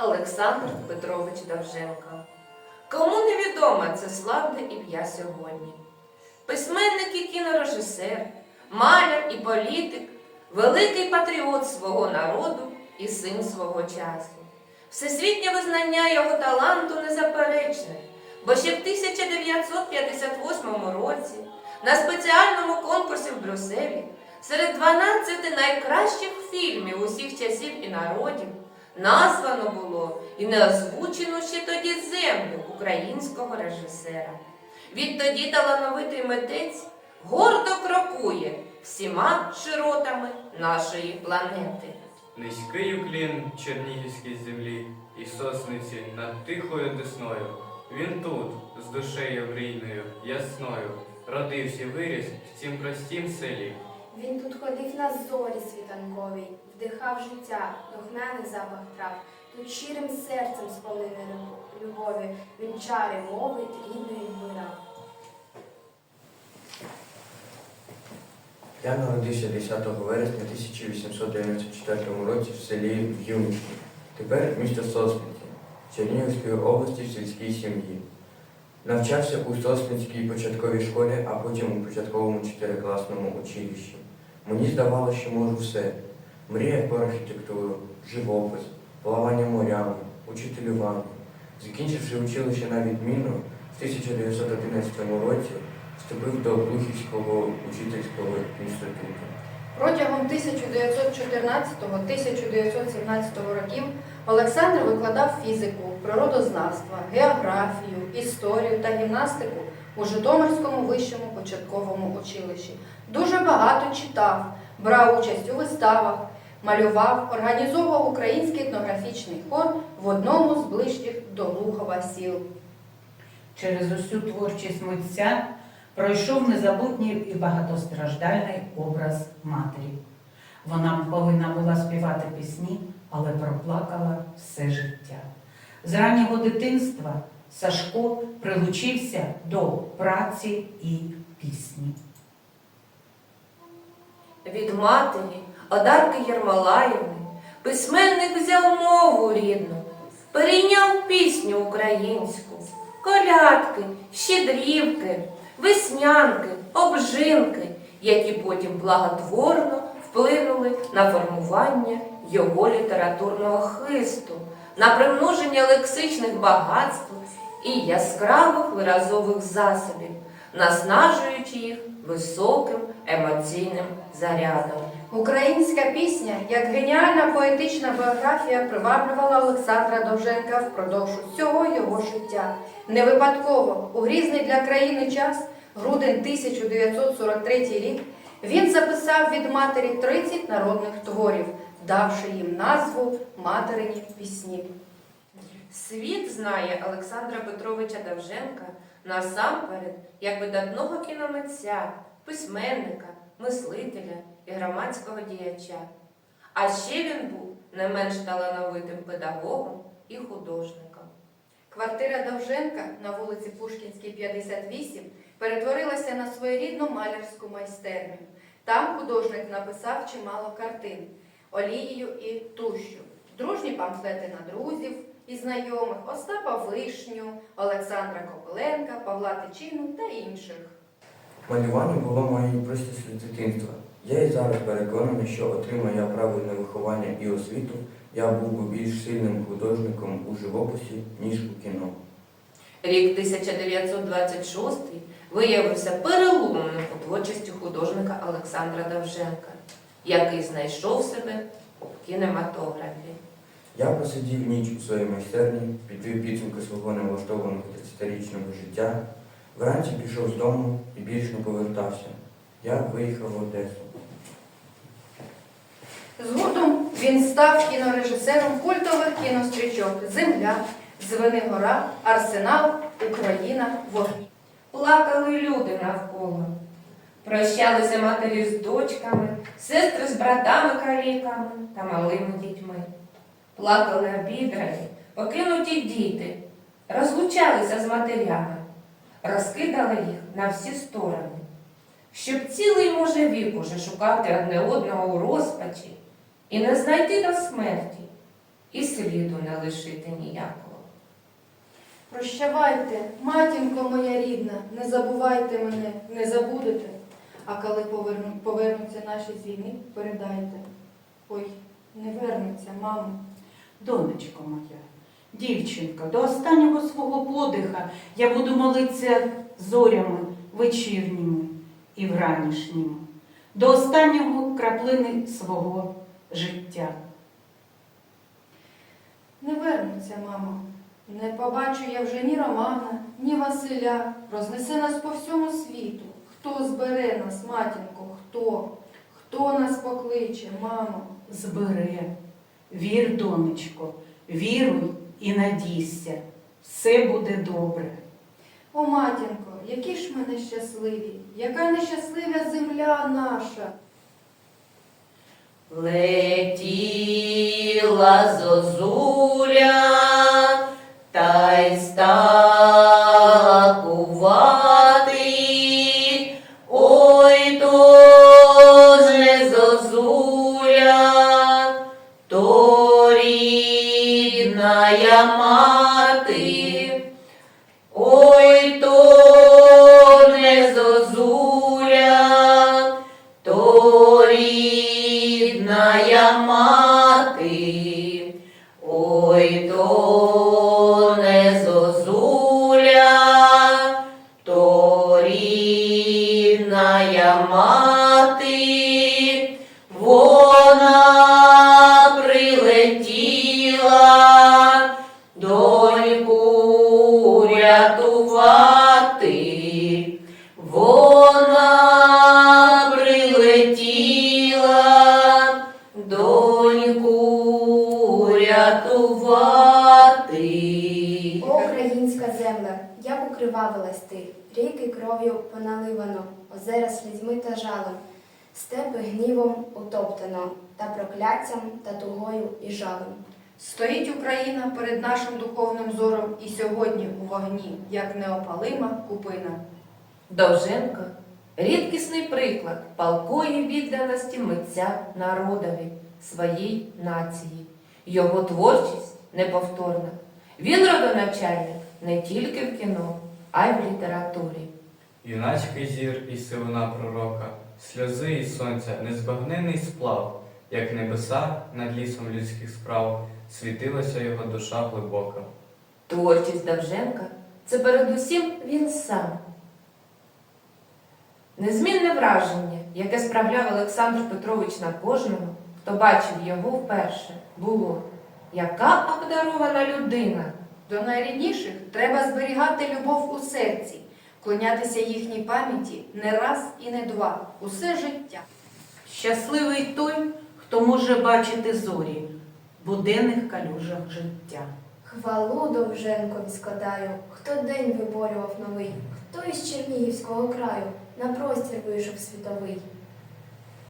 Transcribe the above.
Олександр Петрович Довженко. Кому невідоме це славне ім'я сьогодні? Письменник і кінорежисер, маляр і політик, великий патріот свого народу і син свого часу. Всесвітнє визнання його таланту незаперечне, бо ще в 1958 році на спеціальному конкурсі в Брюсселі серед 12 найкращих фільмів усіх часів і народів названо було і не озвучено ще тоді землю українського режисера. Відтоді талановитий митець гордо крокує всіма широтами нашої планети. Низький уклін чернігівській землі і сосниці над тихою десною. Він тут, з душею мрійною, ясною, родився і виріс в цім простім селі. Він тут ходив на зорі світанковій, вдихав життя, духмяний запах трав. Тут щирим серцем сповнений любові, він чари мови рідної вбирав. Я народився 10 вересня 1894 році в селі В'юничні, тепер місто Сосниці, Чернігівської області в сільській сім'ї. Навчався у Сосницькій початковій школі, а потім у початковому чотирикласному училищі. Мені здавалося, що можу все. Мріяв про архітектуру, живопис, плавання морями, учителювання. Закінчивши училище на відміну, в 1911 році вступив до Глухівського учительського інституту. Протягом 1914-1917 років Олександр викладав фізику, природознавство, географію, історію та гімнастику у Житомирському вищому початковому училищі. Дуже багато читав, брав участь у виставах, малював, організовував український етнографічний хор в одному з ближчих до Глухова сіл. Через усю творчість митця пройшов незабутній і багатостраждальний образ матері. Вона повинна була співати пісні, але проплакала все життя. З раннього дитинства Сашко прилучився до праці і пісні. Від матері Одарки Єрмолаївни письменник взяв мову рідну, перейняв пісню українську, колядки, щедрівки, веснянки, обжинки, які потім благотворно вплинули на формування його літературного хисту, на примноження лексичних багатств і яскравих виразових засобів, наснажуючи їх високим емоційним зарядом. Українська пісня, як геніальна поетична біографія, приваблювала Олександра Довженка впродовж усього його життя. Не випадково, у грізний для країни час, грудень 1943 рік, він записав від матері 30 народних творів, давши їм назву Материні пісні. Світ знає Олександра Петровича Довженка насамперед як видатного кіномитця, письменника, мислителя і громадського діяча. А ще він був не менш талановитим педагогом і художником. Квартира Довженка на вулиці Пушкінській, 58 перетворилася на своєрідну малярську майстерню. Там художник написав чимало картин олією і тущу, дружні памфлети на друзів і знайомих Остапа Вишню, Олександра Копиленка, Павла Тичину та інших. Малювання було моєю пристрастю з дитинства. Я і зараз переконаний, що отримав я правильне виховання і освіту, я був би більш сильним художником у живописі, ніж у кіно. Рік 1926 виявився переломним у творчості художника Олександра Довженка, який знайшов себе у кінематографі. Я просидів ніч у своїй майстерні, підвів підсумки свого невлаштованого 30-річного життя. Вранці пішов з дому і більш не повертався. Я виїхав в Одесу. Згодом він став кінорежисером культових кінострічок Земля, Звенигора, Арсенал, Україна, Вогні. Плакали люди навколо. Прощалися матері з дочками, сестри з братами каліками та малими дітьми. Плакали обідрані, покинуті діти, розлучалися з матерями, розкидали їх на всі сторони. Щоб цілий може вік уже шукати одне одного у розпачі і не знайти до смерті. і сліду не лишити ніякого. Прощавайте, матінко моя рідна, не забувайте мене, не забудете. А коли поверну, повернуться наші з війни, передайте. Ой, не вернуться, мамо. Донечко моя, дівчинка, до останнього свого подиха я буду молитися зорями вечірніми і вранішніми, до останнього краплини свого життя. Не вернуться, мамо. Не побачу я вже ні Романа, ні Василя. Рознесе нас по всьому світу. Хто збере нас, матінко, хто? Хто нас покличе, мамо? Збере, вір, донечко, віруй і надійся, все буде добре. О, матінко, які ж ми нещасливі, яка нещаслива земля наша. Летіла зозуля, рідная мати. Ой, то не зозуля, то рідная мати, рятувати. Вона прилетіла доньку рятувати. О, українська земля, як укривавилась ти, ріки кров'ю поналивано, озера слізьми та жалом, степи гнівом утоптано, та прокляттям та тугою і жалем. Стоїть Україна перед нашим духовним зором і сьогодні у вогні, як неопалима купина. Довженко рідкісний приклад палкої відданості митця народові, своїй нації. Його творчість неповторна. Він родоначальник не тільки в кіно, а й в літературі. Юнацький зір і сивина пророка, сльози і сонця, незбагнений сплав, як небеса над лісом людських справ, світилася його душа глибока. Творчість Довженка це передусім він сам. Незмінне враження, яке справляв Олександр Петрович на кожного, хто бачив його вперше, було яка обдарована людина. До найрідніших треба зберігати любов у серці, клонятися їхній пам'яті не раз і не два, усе життя. Щасливий той, хто може бачити зорі буденних калюжах життя. Хвалу Довженкові складаю, хто день виборював новий, хто із Чернігівського краю на простір вийшов світовий.